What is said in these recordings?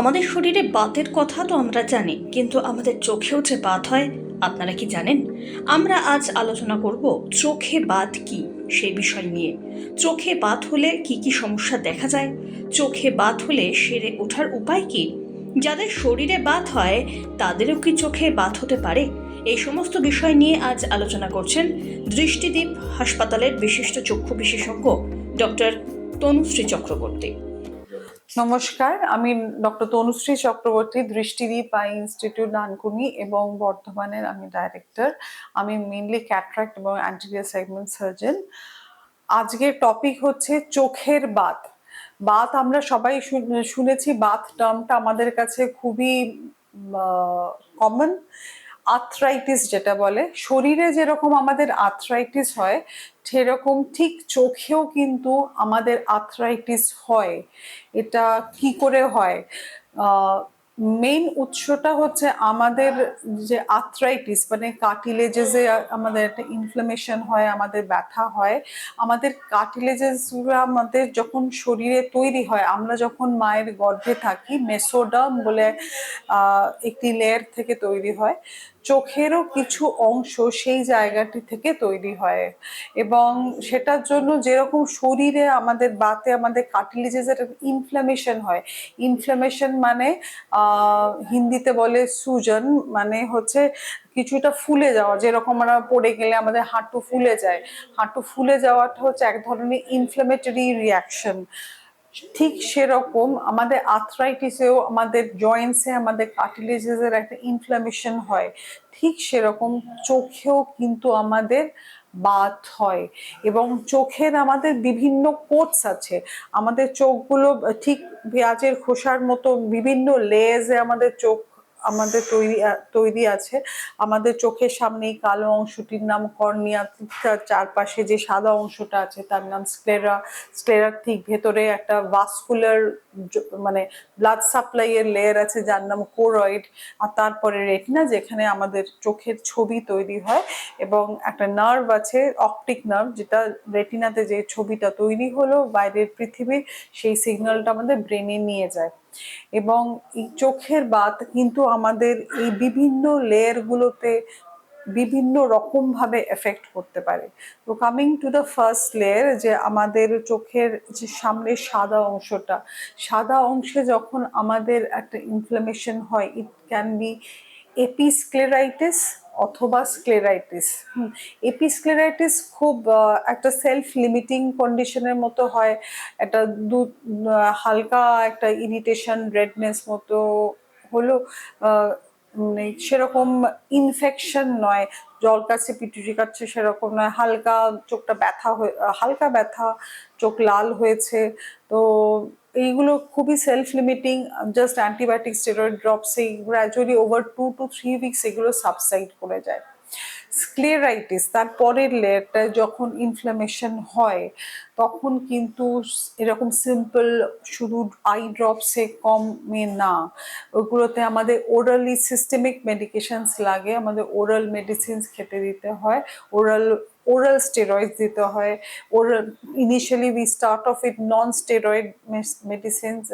আমাদের শরীরে বাতের কথা তো আমরা জানি, কিন্তু আমাদের চোখেও যে বাত হয়, আপনারা কি জানেন? আমরা আজ আলোচনা করব চোখে বাত কি সেই বিষয় নিয়ে। চোখে বাত হলে কি কি সমস্যা দেখা যায়? চোখে বাত হলে সেরে ওঠার উপায় কি? যাদের শরীরে বাত হয়, তাদেরও কি চোখে বাত হতে পারে? এই সমস্ত বিষয় নিয়ে আজ আলোচনা করছেন দৃষ্টিদ্বীপ হাসপাতালের বিশিষ্ট চক্ষু বিশেষজ্ঞ ডক্টর তনুশ্রী চক্রবর্তী। নমস্কার, আমি doctor Tanushree Chakraborty Drishtideep eye institute Dankuni এবং বর্ধমানের আমি ডাইরেক্টর। আমি মেনলি ক্যাট্রাক্ট এবং অ্যান্টিরিয়ার সেগমেন্ট সার্জন আজকের টপিক হচ্ছে চোখের বাত। বাত আমরা সবাই শুন- শুনেছি, বাত টার্মটা আমাদের কাছে খুবই কমন আর্থ্রাইটিস যেটা বলে, শরীরে যেরকম আমাদের আর্থ্রাইটিস হয় সেরকম ঠিক চোখেও কিন্তু আমাদের আর্থ্রাইটিস হয়। এটা কি করে হয়? মেইন উৎসটা হচ্ছে আমাদের যে আর্থ্রাইটিস মানে কার্টিলেজেসে আমাদের একটা ইনফ্লামেশন হয়, আমাদের ব্যথা হয়। আমাদের কার্টিলেজেসগুলো আমাদের যখন শরীরে তৈরি হয়, আমরা যখন মায়ের গর্ভে থাকি, মেসোডাম বলে একটি লেয়ার থেকে তৈরি হয়। চোখেরও কিছু অংশ সেই জায়গাটি থেকে তৈরি হয়। এবং সেটার জন্য যেরকম শরীরে আমাদের বাতে আমাদের কার্টিলেজেসের ইনফ্লামেশন হয়। ইনফ্লামেশন মানে হিন্দিতে বলে সুজন মানে হচ্ছে কিছুটা ফুলে যাওয়া। যেরকম আমরা পড়ে গেলে আমাদের হাঁটু ফুলে যায়। হাঁটু ফুলে যাওয়াটা হচ্ছে এক ধরনের ইনফ্লামেটরি রিয়াকশন ঠিক সেরকম আমাদের আর্থ্রাইটিসেও আমাদের জয়েন্টসে আমাদের কার্টিলেজেসের একটা ইনফ্লামেশন হয়। ঠিক সেরকম চোখেও কিন্তু আমাদের বাত হয় এবং চোখের আমাদের বিভিন্ন কোটস আছে। আমাদের চোখগুলো ঠিক পেঁয়াজের খোসার মতো বিভিন্ন লেজে আমাদের চোখ আমাদের তৈরি তৈরি আছে। আমাদের চোখের সামনে এই কালো অংশটির নাম কর্নিয়া। চারপাশে যে সাদা অংশটা আছে, তার নাম স্ক্লেরা। স্ক্লেরার ঠিক ভেতরে একটা ভাস্কুলার মানে ব্লাড সাপ্লাই এর লেয়ার আছে যার নাম কোরয়েড আর তারপরে রেটিনা যেখানে আমাদের চোখের ছবি তৈরি হয় এবং একটা নার্ভ আছে অপটিক নার্ভ যেটা রেটিনাতে যে ছবিটা তৈরি হলো বাইরের পৃথিবীর, সেই সিগন্যালটা আমাদের ব্রেনে নিয়ে যায়। এবং এই চোখের বাত কিন্তু আমাদের এই বিভিন্ন লেয়ারগুলোতে বিভিন্ন রকম ভাবে এফেক্ট করতে পারে। তো coming to the first layer যে আমাদের চোখের যে সামনে সাদা অংশটা, সাদা অংশে যখন আমাদের একটা ইনফ্লামেশন হয় ইট ক্যান বি এপিস্ক্লেরাইটিস অথবা স্ক্লেরাইটিস এপিস্ক্লেরাইটিস খুব একটা সেলফ লিমিটিং কন্ডিশনের মতো হয়, একটা দু হালকা একটা ইরিটেশন রেডনেস মতো হলো সেরকম ইনফেকশন নয়। জল কাছে পিটুরি কাটছে সেরকম নয়, হালকা চোখটা ব্যথা হয়ে, হালকা ব্যথা, চোখ লাল হয়েছে। তো এইগুলো খুবই self limiting just antibiotic steroid drops এই gradually over two two three weeks এগুলো সাবসাইড করে যায়। স্ক্লেরাইটিস তার পরের লেয়ারটায় যখন ইনফ্লামেশন হয়, তখন কিন্তু এরকম সিম্পল শুধু আই ড্রপসে কমে না। ওগুলোতে আমাদের ওরালি সিস্টেমিক মেডিকেশনস লাগে, আমাদের ওরাল মেডিসিনস খেতে দিতে হয় ওরাল ওরাল স্টেরয়েড দিতে হয়। Oral initially we start off it non steroid medicines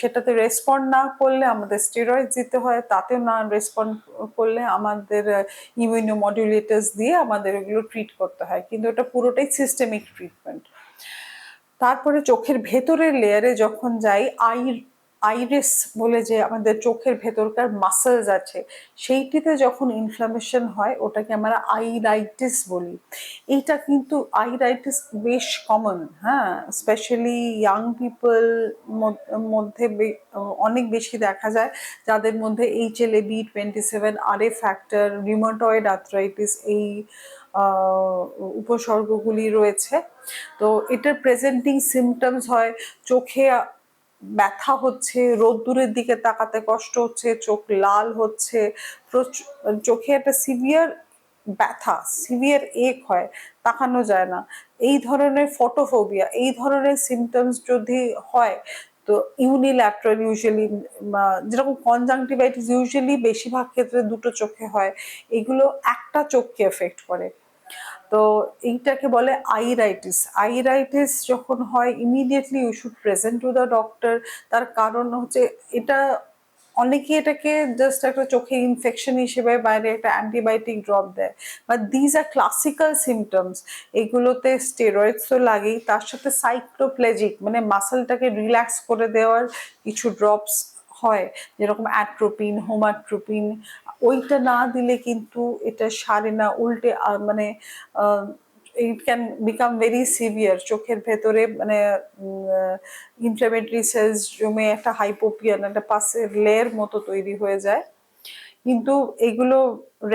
সেটাতে রেসপন্ড না করলে আমাদের স্টেরয়েড দিতে হয়, তাতেও না রেসপন্ড করলে আমাদের ইমিউনো মডিউলেটার্স দিয়ে আমাদের এগুলো ট্রিট করতে হয়। কিন্তু এটা পুরোটাই সিস্টেমিক ট্রিটমেন্ট তারপরে চোখের ভেতরের লেয়ারে যখন যাই আই আইরিস বলে যে আমাদের চোখের ভেতরকার মাসেলস আছে, সেইটিতে যখন ইনফ্লামেশন হয়, ওটাকে আমরা আইরাইটিস বলি। এইটা কিন্তু আইরাইটিস বেশ কমন হ্যাঁ? স্পেশালি ইয়াং পিপল মধ্যে অনেক বেশি দেখা যায়, যাদের মধ্যে H L A B twenty seven R A factor rheumatoid arthritis এই উপসর্গগুলি রয়েছে। তো এটার প্রেজেন্টিং সিমটমস হয়, চোখে ব্যথা হচ্ছে, রোদ্দুরের দিকে তাকাতে কষ্ট হচ্ছে, চোখ লাল হচ্ছে চোখে একটা সিভিয়ার ব্যথা সিভিয়ার এক হয়, তাকানো যায় না। এই ধরনের ফটোফোবিয়া এই ধরনের সিমটমস যদি হয়, তো ইউনিল্যাটারাল ইউজুয়ালি যেরকম কনজাংটিভাইটিস ইউজুয়ালি বেশিরভাগ ক্ষেত্রে দুটো চোখে হয়, এগুলো একটা চোখকে এফেক্ট করে। তো এইটাকে বলে আইরাইটিস। আইরাইটিস যখন হয় immediately you should present to the doctor তার কারণ হচ্ছে এটা অনেকে এটাকে জাস্ট একটা চোখে ইনফেকশন হিসেবে বাইরে একটা অ্যান্টিবায়োটিক ড্রপ দেয়। But these are classical symptoms এগুলোতে স্টেরয়েডস তো লাগেই। তার সাথে সাইক্লোপ্লেজিক মানে মাসেলটাকে রিল্যাক্স করে দেওয়ার কিছু ড্রপস হয়, যেরকম অ্যাট্রোপিন হোমাট্রোপিন ওইটা না দিলে কিন্তু এটা সারে না, উল্টে মানে it can become very severe চোখের ভেতরে মানে ইনফ্লামেটরি সেলস জমে একটা হাইপোপিয়ান একটা পাশের লেয়ার মতো তৈরি হয়ে যায়। কিন্তু এগুলো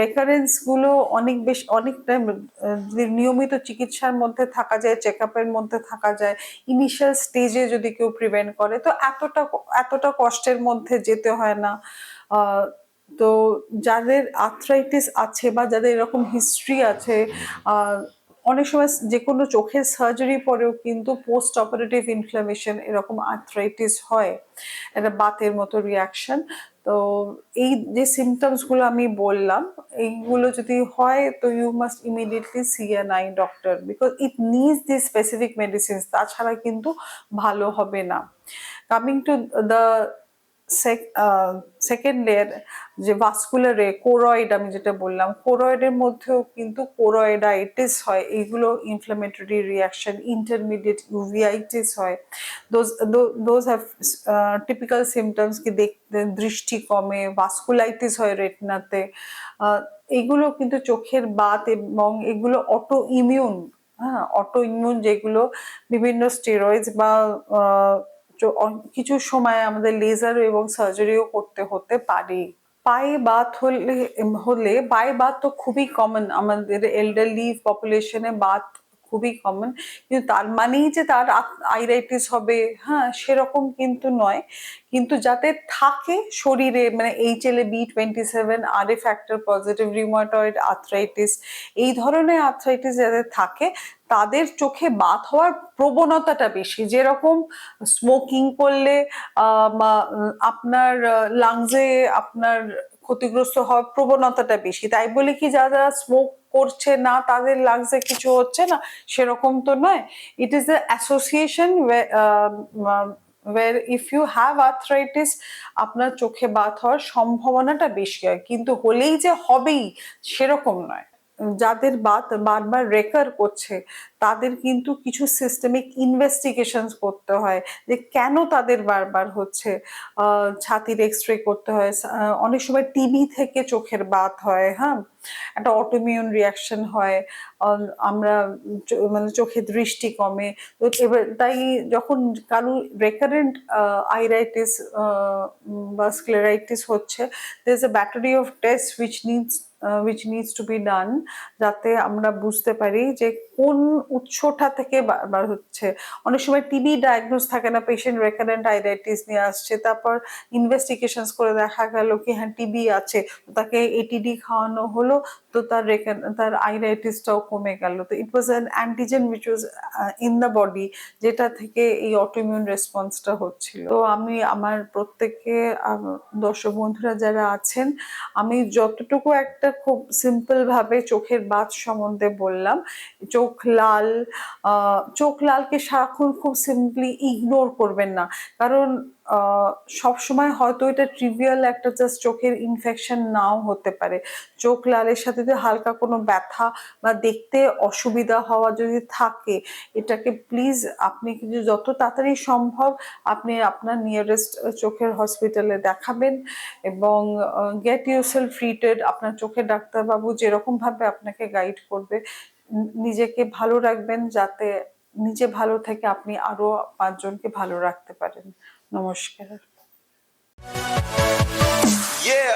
রেকারেন্সগুলো অনেক বেশ, অনেক টাইম নিয়মিত চিকিৎসার মধ্যে থাকা যায় চেক আপের মধ্যে থাকা যায় ইনিশিয়াল স্টেজে যদি কেউ প্রিভেন্ট করে, তো এতটা এতটা কষ্টের মধ্যে যেতে হয় না। তো যাদের আর্থ্রাইটিস আছে বা যাদের এরকম হিস্ট্রি আছে অনেক সময় যে কোনো চোখের সার্জারি পরেও কিন্তু পোস্ট অপারেটিভ ইনফ্লামেশন এরকম আর্থ্রাইটিস হয়। একটা বাতের মতো রিয়াকশন তো এই যে সিমটমসগুলো আমি বললাম, এইগুলো যদি হয় তো you must immediately see an eye doctor because it needs the specific medicines তাছাড়া কিন্তু ভালো হবে না। Coming to the second layer যে ভাস্কুলারে কোরয়েড আমি যেটা বললাম কোরয়েডের মধ্যেও কিন্তু কোরয়েডাইটিস হয়। এইগুলো ইনফ্লামেটরি রিয়াকশন ইন্টারমিডিয়েট ইউভিআইটিস হয়। Those those have typical symptoms কি দেখতে দৃষ্টি কমে ভাস্কুলাইটিস হয় রেটনাতে এগুলো কিন্তু চোখের বাত এবং এগুলো অটো ইমিউন হ্যাঁ অটো ইমিউন যেগুলো বিভিন্ন স্টেরয়েডস বা কিছু সময় আমাদের লেজার এবং সার্জারিও করতে হতে পারে। পায়ে বাত হলে হলে, পায়ে বাত তো খুবই কমন আমাদের এল্ডারলি পপুলেশনে বাত খুবই কমন কিন্তু তার মানেই যে তার আইরাইটিস হবে হ্যাঁ সেরকম কিন্তু নয়। কিন্তু যাতে থাকে শরীরে মানে H L A B twenty seven R A factor positive rheumatoid arthritis এই ধরনের আর্থ্রাইটিস যাদের থাকে, তাদের চোখে বাত হওয়ার প্রবণতাটা বেশি। যেরকম স্মোকিং করলে আপনার লাংসে আপনার ক্ষতিগ্রস্ত হওয়ার প্রবণতাটা বেশি। তাই বলে কি যারা স্মোক করছে না, তাদের লাগছে কিছু হচ্ছে না, সেরকম তো নয়। It is the association if you have arthritis আপনার চোখে বাত হওয়ার সম্ভাবনাটা বেশি হয়। কিন্তু হলেই যে হবেই, সেরকম নয়। যাদের বাত বারবার রেকার করছে, তাদের কিন্তু কিছু সিস্টেমিক ইনভেস্টিগেশন করতে হয় যে কেন তাদের বারবার হচ্ছে। ছাতির এক্স রে করতে হয় অনেক সময় টিবি থেকে চোখের বাত হয় হ্যাঁ? একটা অটোমিউন রিয়াকশন হয় আমরা মানে চোখে দৃষ্টি কমে। তো এবার তাই যখন কারও রেকারেন্ট আইরাইটিস বা স্ক্লেরাইটিস হচ্ছে there is a battery of test which needs which needs to be done যাতে আমরা বুঝতে পারি যে কোন উৎসটা থেকে বারবার হচ্ছে। অনেক সময় টিবি ডায়াগনোস থাকে না পেশেন্ট রেকারেন্ট আইরাইটিস নিয়ে আসছে তারপর ইনভেস্টিগেশনস করে দেখা গেল কি হ্যাঁ টিবি আছে তাকে এটিডি খাওয়ানো হলো তো তার তার আইরাইটিসটাও কমে গেল। তো it was an antigen which was in the body যেটা থেকে এই অটোইমিউন রেসপন্সটা হচ্ছিল। তো আমি আমার প্রত্যেককে আম, দর্শক বন্ধুরা যারা আছেন আমি যতটুকু একটা খুব সিম্পল ভাবে চোখের বাত সম্বন্ধে বললাম। চোখ লাল চোখ লালকে সারাক্ষণ খুব সিম্পলি ইগনোর করবেন না। কারণ সব সময় হয়তো এটা ট্রিভিয়াল একটা জাস্ট চোখের ইনফেকশন নাও হতে পারে। চোখ লালের সাথে যদি হালকা কোনো ব্যথা বা দেখতে অসুবিধা হওয়া যদি থাকে, এটাকে প্লিজ আপনি কিন্তু যত তাড়াতাড়ি সম্ভব আপনি আপনার নিয়ারেস্ট চোখের হসপিটালে দেখাবেন এবং গেট ইউর সেলফ ট্রিটেড আপনার চোখের ডাক্তারবাবু যেরকমভাবে আপনাকে গাইড করবে নিজেকে ভালো রাখবেন যাতে নিজে ভালো থেকে আপনি আরও পাঁচজনকে ভালো রাখতে পারেন। নমস্কার Yeah.